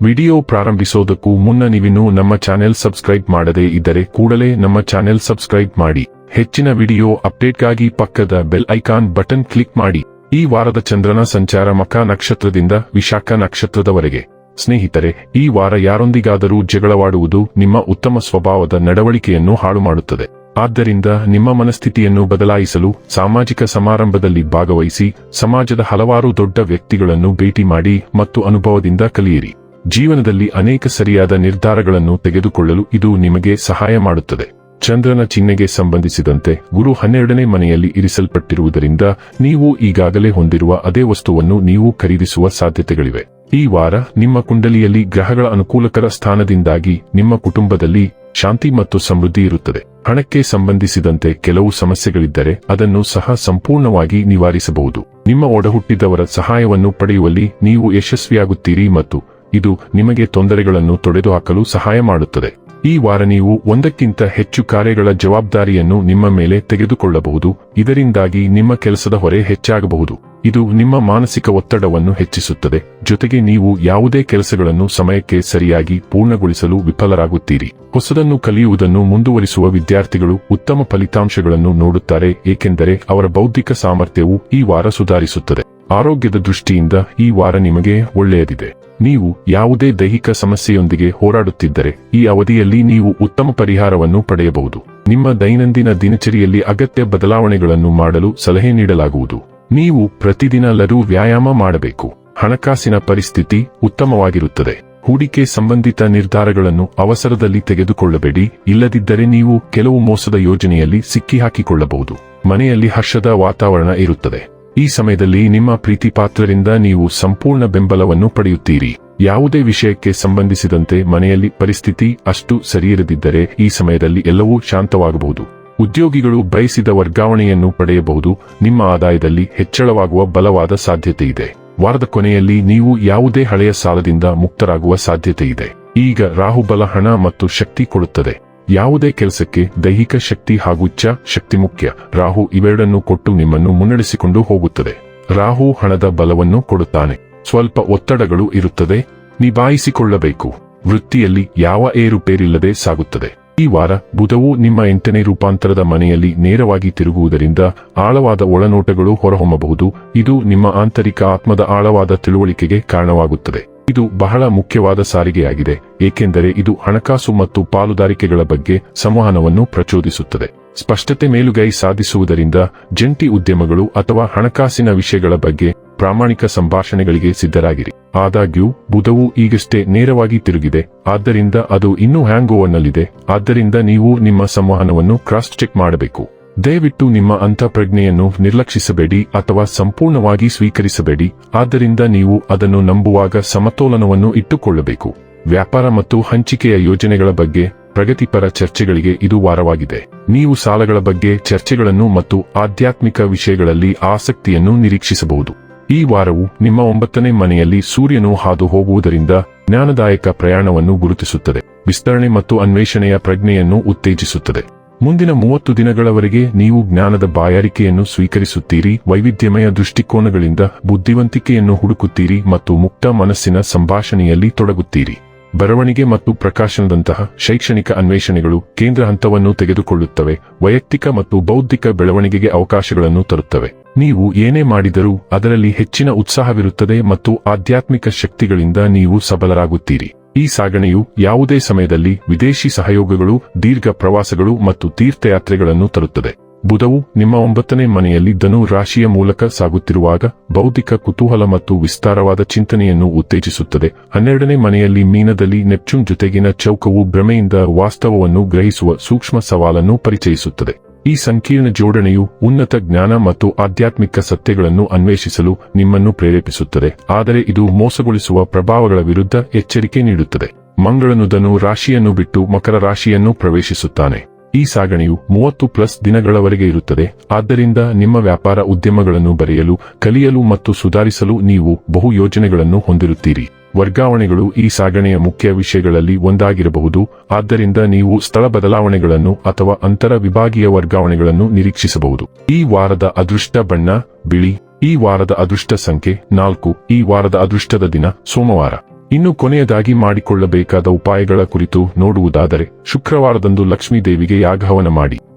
Video ಪ್ರಾರಂಭಿಸೋದಕ್ಕೂ ಮುನ್ನ ನೀವಿನ್ನೂ ನಮ್ಮ ಚಾನೆಲ್ ಸಬ್ಸ್ಕ್ರೈಬ್ ಮಾಡದೇ ಇದ್ದರೆ ಕೂಡಲೇ ನಮ್ಮ ಚಾನೆಲ್ ಸಬ್ಸ್ಕ್ರೈಬ್ ಮಾಡಿ. ಹೆಚ್ಚಿನ ವಿಡಿಯೋ ಅಪ್ಡೇಟ್ಗಾಗಿ ಪಕ್ಕದ ಬೆಲ್ ಐಕಾನ್ ಬಟನ್ ಕ್ಲಿಕ್ ಮಾಡಿ. ಈ ವಾರದ ಚಂದ್ರನ ಸಂಚಾರ ಮಕ ನಕ್ಷತ್ರದಿಂದ ವಿಶಾಖ ನಕ್ಷತ್ರದವರೆಗೆ. ಸ್ನೇಹಿತರೆ, ಈ ವಾರ ಯಾರೊಂದಿಗಾದರೂ ಜಗಳವಾಡುವುದು ನಿಮ್ಮ ಉತ್ತಮ ಸ್ವಭಾವದ ನಡವಳಿಕೆಯನ್ನು ಹಾಳು ಮಾಡುತ್ತದೆ ಆದ್ದರಿಂದ ನಿಮ್ಮ ಮನಸ್ಥಿತಿಯನ್ನು ಬದಲಾಯಿಸಲು ಸಾಮಾಜಿಕ ಸಮಾರಂಭದಲ್ಲಿ ಭಾಗವಹಿಸಿ, ಸಮಾಜದ ಹಲವಾರು ದೊಡ್ಡ ವ್ಯಕ್ತಿಗಳನ್ನು ಭೇಟಿ ಮಾಡಿ ಮತ್ತು ಅನುಭವದಿಂದ ಕಲಿಯಿರಿ. ಜೀವನದಲ್ಲಿ ಅನೇಕ ಸರಿಯಾದ ನಿರ್ಧಾರಗಳನ್ನು ತೆಗೆದುಕೊಳ್ಳಲು ಇದು ನಿಮಗೆ ಸಹಾಯ ಮಾಡುತ್ತದೆ. ಚಂದ್ರನ ಚಿಹ್ನೆಗೆ ಸಂಬಂಧಿಸಿದಂತೆ ಗುರು ಹನ್ನೆರಡನೇ ಮನೆಯಲ್ಲಿ ಇರಿಸಲ್ಪಟ್ಟಿರುವುದರಿಂದ ನೀವು ಈಗಾಗಲೇ ಹೊಂದಿರುವ ಅದೇ ವಸ್ತುವನ್ನು ನೀವು ಖರೀದಿಸುವ ಸಾಧ್ಯತೆಗಳಿವೆ. ಈ ವಾರ ನಿಮ್ಮ ಕುಂಡಲಿಯಲ್ಲಿ ಗ್ರಹಗಳ ಅನುಕೂಲಕರ ಸ್ಥಾನದಿಂದಾಗಿ ನಿಮ್ಮ ಕುಟುಂಬದಲ್ಲಿ ಶಾಂತಿ ಮತ್ತು ಸಮೃದ್ಧಿ ಇರುತ್ತದೆ. ಹಣಕ್ಕೆ ಸಂಬಂಧಿಸಿದಂತೆ ಕೆಲವು ಸಮಸ್ಯೆಗಳಿದ್ದರೆ ಅದನ್ನು ಸಹ ಸಂಪೂರ್ಣವಾಗಿ ನಿವಾರಿಸಬಹುದು. ನಿಮ್ಮ ಒಡಹುಟ್ಟಿದವರ ಸಹಾಯವನ್ನು ಪಡೆಯುವಲ್ಲಿ ನೀವು ಯಶಸ್ವಿಯಾಗುತ್ತೀರಿ ಮತ್ತು ಇದು ನಿಮಗೆ ತೊಂದರೆಗಳನ್ನು ತೊಡೆದುಹಾಕಲು ಸಹಾಯ ಮಾಡುತ್ತದೆ. ಈ ವಾರ ನೀವು ಒಂದಕ್ಕಿಂತ ಹೆಚ್ಚು ಕಾರ್ಯಗಳ ಜವಾಬ್ದಾರಿಯನ್ನು ನಿಮ್ಮ ಮೇಲೆ ತೆಗೆದುಕೊಳ್ಳಬಹುದು. ಇದರಿಂದಾಗಿ ನಿಮ್ಮ ಕೆಲಸದ ಹೊರೆ ಹೆಚ್ಚಾಗಬಹುದು. ಇದು ನಿಮ್ಮ ಮಾನಸಿಕ ಒತ್ತಡವನ್ನು ಹೆಚ್ಚಿಸುತ್ತದೆ. ಜೊತೆಗೆ ನೀವು ಯಾವುದೇ ಕೆಲಸಗಳನ್ನು ಸಮಯಕ್ಕೆ ಸರಿಯಾಗಿ ಪೂರ್ಣಗೊಳಿಸಲು ವಿಫಲರಾಗುತ್ತೀರಿ. ಹೊಸದನ್ನು ಕಲಿಯುವುದನ್ನು ಮುಂದುವರಿಸುವ ವಿದ್ಯಾರ್ಥಿಗಳು ಉತ್ತಮ ಫಲಿತಾಂಶಗಳನ್ನು ನೋಡುತ್ತಾರೆ, ಏಕೆಂದರೆ ಅವರ ಬೌದ್ಧಿಕ ಸಾಮರ್ಥ್ಯವು ಈ ವಾರ ಸುಧಾರಿಸುತ್ತದೆ. ಆರೋಗ್ಯದ ದೃಷ್ಟಿಯಿಂದ ಈ ವಾರ ನಿಮಗೆ ಒಳ್ಳೆಯದಿದೆ. ನೀವು ಯಾವುದೇ ದೈಹಿಕ ಸಮಸ್ಯೆಯೊಂದಿಗೆ ಹೋರಾಡುತ್ತಿದ್ದರೆ ಈ ಅವಧಿಯಲ್ಲಿ ನೀವು ಉತ್ತಮ ಪರಿಹಾರವನ್ನು ಪಡೆಯಬಹುದು. ನಿಮ್ಮ ದೈನಂದಿನ ದಿನಚರಿಯಲ್ಲಿ ಅಗತ್ಯ ಬದಲಾವಣೆಗಳನ್ನು ಮಾಡಲು ಸಲಹೆ ನೀಡಲಾಗುವುದು. ನೀವು ಪ್ರತಿದಿನ ಲರು ವ್ಯಾಯಾಮ ಮಾಡಬೇಕು. ಹಣಕಾಸಿನ ಪರಿಸ್ಥಿತಿ ಉತ್ತಮವಾಗಿರುತ್ತದೆ. ಹೂಡಿಕೆ ಸಂಬಂಧಿತ ನಿರ್ಧಾರಗಳನ್ನು ಅವಸರದಲ್ಲಿ ತೆಗೆದುಕೊಳ್ಳಬೇಡಿ. ಇಲ್ಲದಿದ್ದರೆ ನೀವು ಕೆಲವು ಮೋಸದ ಯೋಜನೆಯಲ್ಲಿ ಸಿಕ್ಕಿಹಾಕಿಕೊಳ್ಳಬಹುದು. ಮನೆಯಲ್ಲಿ ಹರ್ಷದ ವಾತಾವರಣ ಇರುತ್ತದೆ. ಈ ಸಮಯದಲ್ಲಿ ನಿಮ್ಮ ಪ್ರೀತಿ ಪಾತ್ರರಿಂದ ನೀವು ಸಂಪೂರ್ಣ ಬೆಂಬಲವನ್ನು ಪಡೆಯುತ್ತೀರಿ. ಯಾವುದೇ ವಿಷಯಕ್ಕೆ ಸಂಬಂಧಿಸಿದಂತೆ ಮನೆಯಲ್ಲಿ ಪರಿಸ್ಥಿತಿ ಅಷ್ಟು ಸರಿಯಿರದಿದ್ದರೆ ಈ ಸಮಯದಲ್ಲಿ ಎಲ್ಲವೂ ಶಾಂತವಾಗಬಹುದು. ಉದ್ಯೋಗಿಗಳು ಬಯಸಿದ ವರ್ಗಾವಣೆಯನ್ನು ಪಡೆಯಬಹುದು. ನಿಮ್ಮ ಆದಾಯದಲ್ಲಿ ಹೆಚ್ಚಳವಾಗುವ ಬಲವಾದ ಸಾಧ್ಯತೆ ಇದೆ ವಾರದ ಕೊನೆಯಲ್ಲಿ ನೀವು ಯಾವುದೇ ಹಳೆಯ ಸಾಲದಿಂದ ಮುಕ್ತರಾಗುವ ಸಾಧ್ಯತೆ ಇದೆ ಈಗ ರಾಹುಬಲ ಹಣ ಮತ್ತು ಶಕ್ತಿ ಕೊಡುತ್ತದೆ. ಯಾವುದೇ ಕೆಲಸಕ್ಕೆ ದೈಹಿಕ ಶಕ್ತಿ ಹಾಗೂ ಇಚ್ಛಾ ಶಕ್ತಿ ಮುಖ್ಯ. ರಾಹು ಇವೆರಡನ್ನು ಕೊಟ್ಟು ನಿಮ್ಮನ್ನು ಮುನ್ನಡೆಸಿಕೊಂಡು ಹೋಗುತ್ತದೆ. ರಾಹು ಹಣದ ಬಲವನ್ನು ಕೊಡುತ್ತಾನೆ. ಸ್ವಲ್ಪ ಒತ್ತಡಗಳು ಇರುತ್ತದೆ. ನಿಭಾಯಿಸಿಕೊಳ್ಳಬೇಕು. ವೃತ್ತಿಯಲ್ಲಿ ಯಾವ ಏರುಪೇರಿಲ್ಲದೆ ಸಾಗುತ್ತದೆ. ಈ ವಾರ ಬುಧವು ನಿಮ್ಮ ಎಂಟನೇ ರೂಪಾಂತರದ ಮನೆಯಲ್ಲಿ ನೇರವಾಗಿ ತಿರುಗುವುದರಿಂದ ಆಳವಾದ ಒಳನೋಟಗಳು ಹೊರಹೊಮ್ಮಬಹುದು. ಇದು ನಿಮ್ಮ ಆಂತರಿಕ ಆತ್ಮದ ಆಳವಾದ ತಿಳುವಳಿಕೆಗೆ ಕಾರಣವಾಗುತ್ತದೆ. ಇದು ಬಹಳ ಮುಖ್ಯವಾದ ಸಾರಿಗೆಯಾಗಿದೆ, ಏಕೆಂದರೆ ಇದು ಹಣಕಾಸು ಮತ್ತು ಪಾಲುದಾರಿಕೆಗಳ ಬಗ್ಗೆ ಸಂವಹನವನ್ನು ಪ್ರಚೋದಿಸುತ್ತದೆ. ಸ್ಪಷ್ಟತೆ ಮೇಲುಗೈ ಸಾಧಿಸುವುದರಿಂದ ಜಂಟಿ ಉದ್ಯಮಗಳು ಅಥವಾ ಹಣಕಾಸಿನ ವಿಷಯಗಳ ಬಗ್ಗೆ ಪ್ರಾಮಾಣಿಕ ಸಂಭಾಷಣೆಗಳಿಗೆ ಸಿದ್ಧರಾಗಿರಿ. ಆದಾಗ್ಯೂ, ಬುಧವು ಈಗಷ್ಟೇ ನೇರವಾಗಿ ತಿರುಗಿದೆ, ಆದ್ದರಿಂದ ಅದು ಇನ್ನೂ ಹ್ಯಾಂಗ್ ಆದ್ದರಿಂದ ನೀವು ನಿಮ್ಮ ಸಂವಹನವನ್ನು ಕ್ರಾಸ್ ಚೆಕ್ ಮಾಡಬೇಕು. ದಯವಿಟ್ಟು ನಿಮ್ಮ ಅಂತಃಪ್ರಜ್ಞೆಯನ್ನು ನಿರ್ಲಕ್ಷಿಸಬೇಡಿ ಅಥವಾ ಸಂಪೂರ್ಣವಾಗಿ ಸ್ವೀಕರಿಸಬೇಡಿ. ಆದ್ದರಿಂದ ನೀವು ಅದನ್ನು ನಂಬುವಾಗ ಸಮತೋಲನವನ್ನು ಇಟ್ಟುಕೊಳ್ಳಬೇಕು. ವ್ಯಾಪಾರ ಮತ್ತು ಹಂಚಿಕೆಯ ಯೋಜನೆಗಳ ಬಗ್ಗೆ ಪ್ರಗತಿಪರ ಚರ್ಚೆಗಳಿಗೆ ಇದು ವಾರವಾಗಿದೆ. ನೀವು ಸಾಲಗಳ ಬಗ್ಗೆ ಚರ್ಚೆಗಳನ್ನು ಮತ್ತು ಆಧ್ಯಾತ್ಮಿಕ ವಿಷಯಗಳಲ್ಲಿ ಆಸಕ್ತಿಯನ್ನು ನಿರೀಕ್ಷಿಸಬಹುದು. ಈ ವಾರವು ನಿಮ್ಮ ಒಂಬತ್ತನೇ ಮನೆಯಲ್ಲಿ ಸೂರ್ಯನು ಹಾದು ಹೋಗುವುದರಿಂದ ಜ್ಞಾನದಾಯಕ ಪ್ರಯಾಣವನ್ನು ಗುರುತಿಸುತ್ತದೆ. ವಿಸ್ತರಣೆ ಮತ್ತು ಅನ್ವೇಷಣೆಯ ಪ್ರಜ್ಞೆಯನ್ನು ಉತ್ತೇಜಿಸುತ್ತದೆ. ಮುಂದಿನ ಮೂವತ್ತು ದಿನಗಳವರೆಗೆ ನೀವು ಜ್ಞಾನದ ಬಾಯಾರಿಕೆಯನ್ನು ಸ್ವೀಕರಿಸುತ್ತೀರಿ, ವೈವಿಧ್ಯಮಯ ದೃಷ್ಟಿಕೋನಗಳಿಂದ ಬುದ್ಧಿವಂತಿಕೆಯನ್ನು ಹುಡುಕುತ್ತೀರಿ ಮತ್ತು ಮುಕ್ತ ಮನಸ್ಸಿನ ಸಂಭಾಷಣೆಯಲ್ಲಿ ತೊಡಗುತ್ತೀರಿ. ಬರವಣಿಗೆ ಮತ್ತು ಪ್ರಕಾಶನದಂತಹ ಶೈಕ್ಷಣಿಕ ಅನ್ವೇಷಣೆಗಳು ಕೇಂದ್ರ ಹಂತವನ್ನು ತೆಗೆದುಕೊಳ್ಳುತ್ತವೆ, ವೈಯಕ್ತಿಕ ಮತ್ತು ಬೌದ್ಧಿಕ ಬೆಳವಣಿಗೆಗೆ ಅವಕಾಶಗಳನ್ನು ತರುತ್ತವೆ. ನೀವು ಏನೇ ಮಾಡಿದರೂ ಅದರಲ್ಲಿ ಹೆಚ್ಚಿನ ಉತ್ಸಾಹವಿರುತ್ತದೆ ಮತ್ತು ಆಧ್ಯಾತ್ಮಿಕ ಶಕ್ತಿಗಳಿಂದ ನೀವು ಸಬಲರಾಗುತ್ತೀರಿ. ಈ ಸಾಗಣೆಯು ಯಾವುದೇ ಸಮಯದಲ್ಲಿ ವಿದೇಶಿ ಸಹಯೋಗಗಳು, ದೀರ್ಘ ಪ್ರವಾಸಗಳು ಮತ್ತು ತೀರ್ಥಯಾತ್ರೆಗಳನ್ನು ತರುತ್ತದೆ. ಬುಧವು ನಿಮ್ಮ ಒಂಬತ್ತನೇ ಮನೆಯಲ್ಲಿ ಧನು ರಾಶಿಯ ಮೂಲಕ ಸಾಗುತ್ತಿರುವಾಗ ಬೌದ್ಧಿಕ ಕುತೂಹಲ ಮತ್ತು ವಿಸ್ತಾರವಾದ ಚಿಂತನೆಯನ್ನು ಉತ್ತೇಜಿಸುತ್ತದೆ. ಹನ್ನೆರಡನೇ ಮನೆಯಲ್ಲಿ ಮೀನದಲ್ಲಿ ನೆಪ್ಚೂನ್ ಜೊತೆಗಿನ ಚೌಕವು ಭ್ರಮೆಯಿಂದ ವಾಸ್ತವವನ್ನು ಗ್ರಹಿಸುವ ಸೂಕ್ಷ್ಮ ಸವಾಲನ್ನು ಪರಿಚಯಿಸುತ್ತದೆ. ಈ ಸಂಕೀರ್ಣ ಜೋಡಣೆಯು ಉನ್ನತ ಜ್ಞಾನ ಮತ್ತು ಆಧ್ಯಾತ್ಮಿಕ ಸತ್ಯಗಳನ್ನು ಅನ್ವೇಷಿಸಲು ನಿಮ್ಮನ್ನು ಪ್ರೇರೇಪಿಸುತ್ತದೆ. ಆದರೆ ಇದು ಮೋಸಗೊಳಿಸುವ ಪ್ರಭಾವಗಳ ವಿರುದ್ಧ ಎಚ್ಚರಿಕೆ ನೀಡುತ್ತದೆ. ಮಂಗಳನು ಧನು ರಾಶಿಯನ್ನು ಬಿಟ್ಟು ಮಕರ ರಾಶಿಯನ್ನು ಪ್ರವೇಶಿಸುತ್ತಾನೆ. ಈ ಸಾಗಣೆಯು ಮೂವತ್ತು ಪ್ಲಸ್ ದಿನಗಳವರೆಗೆ ಇರುತ್ತದೆ. ಆದ್ದರಿಂದ ನಿಮ್ಮ ವ್ಯಾಪಾರ ಉದ್ಯಮಗಳನ್ನು ಬರೆಯಲು, ಕಲಿಯಲು ಮತ್ತು ಸುಧಾರಿಸಲು ನೀವು ಬಹು ಯೋಜನೆಗಳನ್ನು ಹೊಂದಿರುತ್ತೀರಿ. ವರ್ಗಾವಣೆಗಳು ಈ ಸಾಗಣೆಯ ಮುಖ್ಯ ವಿಷಯಗಳಲ್ಲಿ ಒಂದಾಗಿರಬಹುದು. ಆದ್ದರಿಂದ ನೀವು ಸ್ಥಳ ಬದಲಾವಣೆಗಳನ್ನು ಅಥವಾ ಅಂತರ ವಿಭಾಗೀಯ ವರ್ಗಾವಣೆಗಳನ್ನು ನಿರೀಕ್ಷಿಸಬಹುದು. ಈ ವಾರದ ಅದೃಷ್ಟ ಬಣ್ಣ, ಬಿಳಿ. ಈ ವಾರದ ಅದೃಷ್ಟ ಸಂಖ್ಯೆ, ನಾಲ್ಕು. ಈ ವಾರದ ಅದೃಷ್ಟದ ದಿನ, ಸೋಮವಾರ. ಇನ್ನು ಕೊನೆಯದಾಗಿ ಮಾಡಿಕೊಳ್ಳಬೇಕಾದ ಉಪಾಯಗಳ ಕುರಿತು ನೋಡುವುದಾದರೆ, ಶುಕ್ರವಾರದಂದು ಲಕ್ಷ್ಮೀ ದೇವಿಗೆ ಯಾಗಹವನ ಮಾಡಿ.